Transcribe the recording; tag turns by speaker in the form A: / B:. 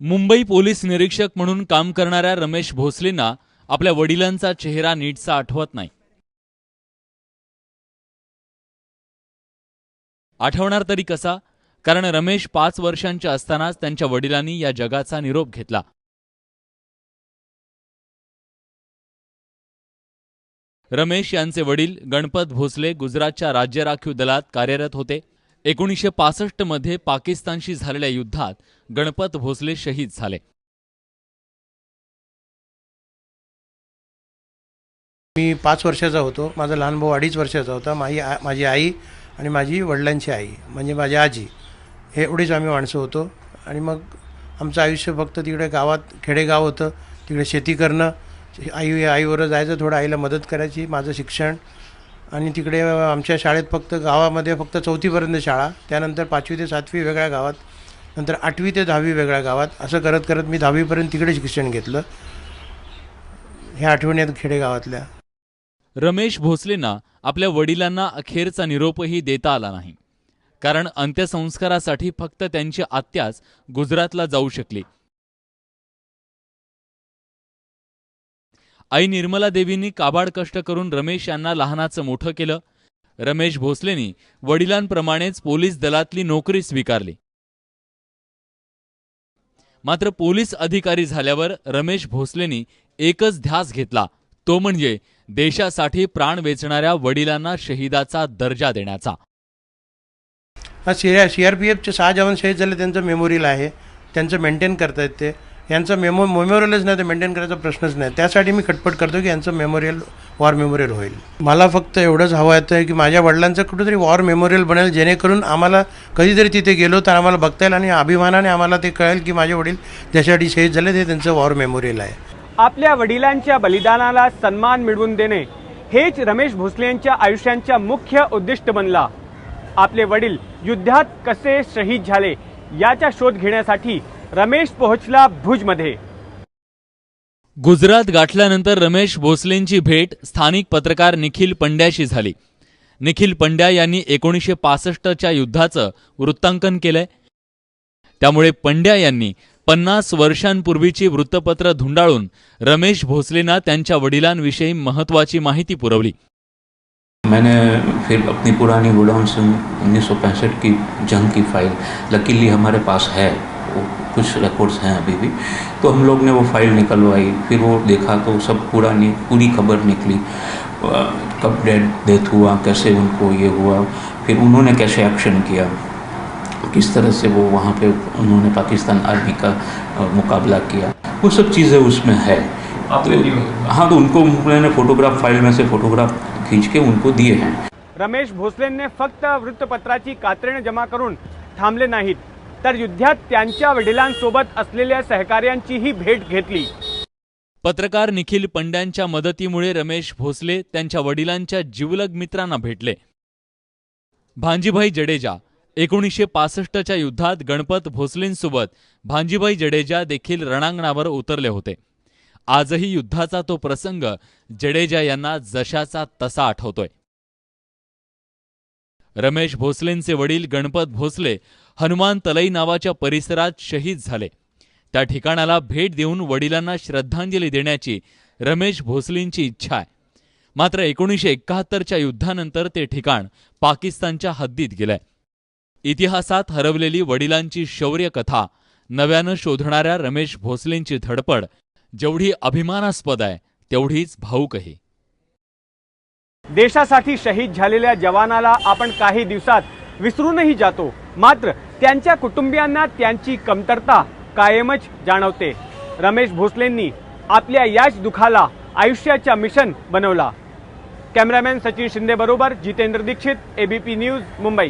A: Mumbai police निरीक्षक म्हणून काम करणाऱ्या रमेश भोसलेंना आपल्या वडिलांचा चेहरा नीटसा आठवत नाही. आठवणार तरी कसा? कारण रमेश पाच वर्षांचे असतानाच त्यांच्या वडिलांनी या जगाचा निरोप घेतला. रमेश यांचे वडील गणपत भोसले गुजरातच्या राज्य राखीव दलात कार्यरत होते. एकोणीसशे पासष्टमध्ये पाकिस्तानशी झालेल्या युद्धात गणपत भोसले शहीद झाले.
B: मी पाच वर्षाचा होतो. माझा लहान भाऊ अडीच वर्षाचा होता. माझी आ माझी आई आणि माझी वडिलांची आई म्हणजे माझी आजी हे एवढीच आम्ही माणसं होतो. आणि मग आमचं आयुष्य फक्त तिकडे गावात खेडेगाव होतं. तिकडे शेती करणं. आई आईवर जायचं थोडं आईला मदत करायची माझं शिक्षण. आणि तिकडे आमच्या शाळेत फक्त गावामध्ये फक्त चौथीपर्यंत शाळा त्यानंतर पाचवी ते सातवी वेगळ्या गावात नंतर आठवी ते दहावी वेगळ्या गावात असं करत करत मी दहावीपर्यंत तिकडे शिक्षण घेतलं. ह्या आठवणी आहेत खेडेगावातल्या.
A: रमेश भोसलेंना आपल्या वडिलांना अखेरचा निरोपही देता आला नाही. कारण अंत्यसंस्कारासाठी फक्त त्यांची आत्याच गुजरातला जाऊ शकली. आई निर्मला देवींनी काबाड कष्ट करून रमेश यांना लहानाचं मोठं केलं. रमेश भोसलेनी वडिलांप्रमाणेच पोलीस दलातली नोकरी स्वीकारली. मात्र पोलीस अधिकारी झाल्यावर रमेश भोसलेनी एकच ध्यास घेतला. तो म्हणजे देशासाठी प्राण वेचणाऱ्या वडिलांना शहीदाचा दर्जा देण्याचा.
B: हा C R C R P एफचे सहा जवान शहीद झाले. त्यांचं मेमोरियल आहे. त्यांचं मेंटेन करतायत ते यांचं मेमो मेमोरियलच नाही तर मेंटेन करायचा प्रश्नच नाही. त्यासाठी मी खटपट करतो की यांचं मेमोरियल वॉर मेमोरियल होईल. मला फक्त एवढंच हवं आहे की माझ्या वडिलांचं कुठेतरी वॉर मेमोरियल बनेल जेणेकरून आम्हाला कधीतरी तिथे गेलो तर आम्हाला बघता येईल आणि अभिमानाने आम्हाला ते कळेल की माझे वडील ज्यासाठी शहीद झाले ते त्यांचं वॉर मेमोरियल आहे.
C: आपल्या वडिलांच्या बलिदानाला सन्मान मिळवून देणे हेच रमेश भोसले यांच्या आयुष्यांच्या मुख्य उद्दिष्ट बनला. आपले वडील युद्धात कसे शहीद झाले याचा शोध घेण्यासाठी रमेश पोहोचला भुजमध्ये.
A: गुजरात गाठल्यानंतर रमेश भोसलेंची भेट स्थानिक पत्रकार निखिल पंड्याशी झाली. निखिल पंड्या यांनी एकोणीसशे पासष्टच्या युद्धाचं वृत्तांकन केलंय. त्यामुळे पंड्या यांनी पन्नास वर्षांपूर्वीची वृत्तपत्र धुंडाळून रमेश भोसलेंना त्यांच्या वडिलांविषयी महत्वाची माहिती पुरवली.
D: मैंने फिर अपनी पुरानी गोडाउन से उन्नीस की जंग की फाइल लकीली हमारे पास है। कुछ रिकॉर्ड्स हैं अभी भी। तो हम लोग ने वो फ़ाइल निकलवाई फिर वो देखा तो सब पुरानी पूरी खबर निकली। कब डेड डेथ हुआ कैसे उनको ये हुआ फिर उन्होंने कैसे एक्शन किया किस तरह से वो वहाँ पे उन्होंने पाकिस्तान आर्मी का मुकाबला किया। वो सब चीज़ें उसमें है। तो, हाँ। तो उनको मैंने फोटोग्राफ फ़ाइल में से फोटोग्राफ खींच के उनको दिए हैं।
C: रमेश भोसलेंनी फक्त वृत्तपत्राची कात्रणं जमा करून थांबले नाहीत। तर युद्धात त्यांच्या वडिलांसोबत असलेल्या सहकार्यांचीही भेट घेतली.
A: पत्रकार निखिल पंड्यांच्या मदतीमुळे रमेश भोसले त्यांच्या वडिलांच्या जीवलग मित्रांना भेटले. भांजीभाई जडेजा एकोणीसशे पासष्टच्या युद्धात गणपत भोसलेंसोबत भांजीभाई जडेजा देखील रणांगणावर उतरले होते. आजही युद्धाचा तो प्रसंग जडेजा यांना जशाचा तसा आठवतोय. रमेश भोसलेंचे वडील गणपत भोसले हनुमान तलई नावाच्या परिसरात शहीद झाले. त्या ठिकाणाला भेट देऊन वडिलांना श्रद्धांजली देण्याची रमेश भोसलेंची इच्छा आहे. मात्र एकोणीसशे एकाहत्तरच्या युद्धानंतर ते ठिकाण पाकिस्तानच्या हद्दीत गेलंय. इतिहासात हरवलेली वडिलांची शौर्य कथा नव्यानं शोधणाऱ्या रमेश भोसलेंची धडपड जेवढी अभिमानास्पद आहे तेवढीच भाऊकही
C: देशासाठी शहीद झालेल्या जवानाला आपण काही दिवसात विसरूनही जातो. मात्र त्यांच्या कुटुंबियांना त्यांची कमतरता कायमच जाणवते. रमेश भोसलेंनी आपल्या याच दुखाला आयुष्याचा मिशन बनवला. कॅमेरामॅन सचिन शिंदे बरोबर जितेंद्र दीक्षित एबीपी न्यूज मुंबई.